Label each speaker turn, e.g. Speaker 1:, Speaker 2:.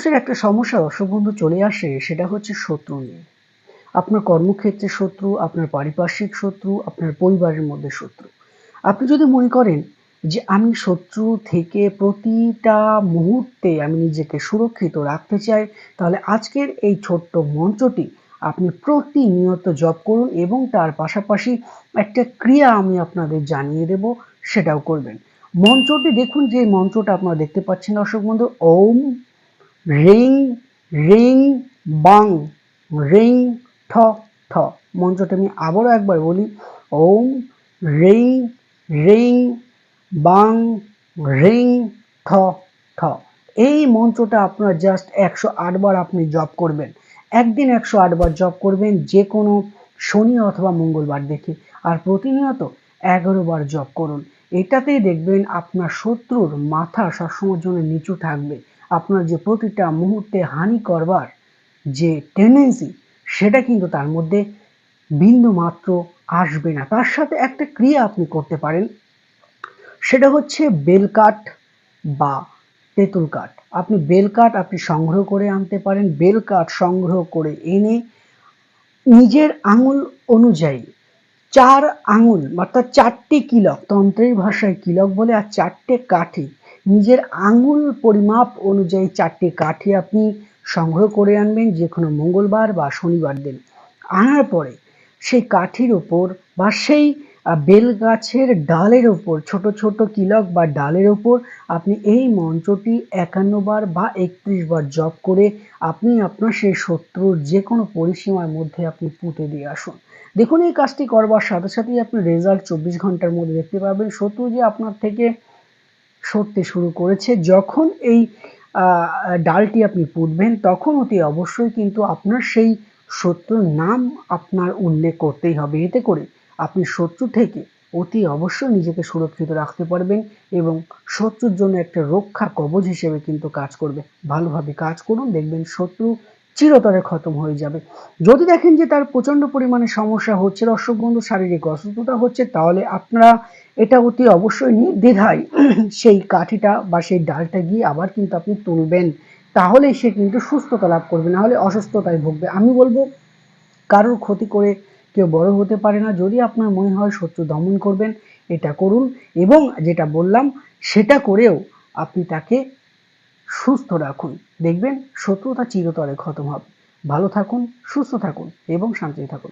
Speaker 1: মানুষের একটা সমস্যা দর্শক বন্ধু চলে আসে, সেটা হচ্ছে শত্রু নিয়ে। আপনার কর্মক্ষেত্রে শত্রু, আপনার পারিপার্শ্বিক শত্রু, আপনার পরিবারের মধ্যে শত্রু। আপনি যদি মনে করেন যে আমি শত্রু থেকে প্রতিটা মুহূর্তে আমি নিজেকে সুরক্ষিত রাখতে চাই, তাহলে আজকের এই ছোট্ট মঞ্চটি আপনি প্রতিনিয়ত জব করুন এবং তার পাশাপাশি একটা ক্রিয়া আমি আপনাদের জানিয়ে দেব, সেটাও করবেন। মঞ্চটি দেখুন, যে মন্ত্রটা আপনারা দেখতে পাচ্ছেন দর্শক বন্ধু ওম রিং রিং, বাং, রিং, ঠ ঠ। মন্ত্রটা আমি আবারও একবার বলি। ওম, রিং রিং, বাং, রিং, ঠ ঠ। এই মন্ত্রটা আপনার জাস্ট একশো আটবার আপনি জপ করবেন। একদিন একশো আটবার জপ করবেন যে কোনো শনি অথবা মঙ্গলবার দেখে। আর প্রতিনিয়ত এগারো বার জপ করুন। এটাতেই দেখবেন আপনার শত্রুর মাথা সবসময়ের জন্য নিচু থাকবে। আপনার যে প্রতিটা মুহূর্তে হানি করবার যে টেন্ডেন্সি সেটা কিন্তু তার মধ্যে বিন্দু মাত্র আসবে না। তার সাথে একটা ক্রিয়া আপনি করতে পারেন, সেটা হচ্ছে বেল কাঠ বা তেঁতুল কাঠ। আপনি বেল কাঠ আপনি সংগ্রহ করে আনতে পারেন, বেল কাঠ সংগ্রহ করে এনে নিজের আঙুল অনুযায়ী চার আঙুল, অর্থাৎ চারটি কিলক, তন্ত্রের ভাষায় কিলক বলে, আর চারটে কাঠি নিজের আঙুল পরিমাপ অনুযায়ী চারটি কাঠি আপনি সংগ্রহ করে আনবেন, যে কোনো মঙ্গলবার বা শনিবার দিন। আনার পরে সেই কাঠির ওপর বা সেই বেল গাছের ডালের ওপর, ছোট ছোট কিলক বা ডালের ওপর আপনি এই মন্ত্রটি একান্নবার বা একত্রিশ বার জপ করে আপনি আপনার সেই শত্রুর যে কোনো পরিসীমার মধ্যে আপনি পুঁতে দিয়ে আসুন। দেখুন, এই কাজটি করবার সাথে সাথেই আপনি রেজাল্ট চব্বিশ ঘণ্টার মধ্যে দেখতে পাবেন। শত্রু যে আপনার থেকে সরতে শুরু করেছে। যখন এই ডালটি আপনি পুঁতবেন, তখন অতি অবশ্যই কিন্তু আপনার সেই শত্রুর নাম আপনার উল্লেখ করতেই হবে। এতে করে আপনি শত্রু থেকে অতি অবশ্যই নিজেকে সুরক্ষিত রাখতে পারবেন এবং শত্রুর জন্য একটা রক্ষা কবচ হিসেবে কিন্তু কাজ করবে। ভালোভাবে কাজ করুন, দেখবেন শত্রু চিরতরে খতম হয়ে যাবে। যদি দেখেন যে তার প্রচণ্ড পরিমাণে সমস্যা হচ্ছে বন্ধু, শারীরিক অসুস্থতা হচ্ছে, তাহলে আপনারা এটা অতি অবশ্যই নির্দ্বিধায় সেই কাঠিটা বা সেই ডালটা গিয়ে আবার কিন্তু আপনি তুলবেন। তাহলে সে কিন্তু সুস্থতা লাভ করবে, না হলে অসুস্থতায় ভুগবে। আমি বলব, কারোর ক্ষতি করে কেউ বড় হতে পারে না। যদি আপনার মনে হয় শত্রু দমন করবেন, এটা করুন এবং যেটা বললাম, সেটা করেও আপনি তাকে সুস্থ রাখুন। দেখবেন শত্রুতা চিরতরে খতম হবে। ভালো থাকুন সুস্থ থাকুন এবং শান্তিতে থাকুন।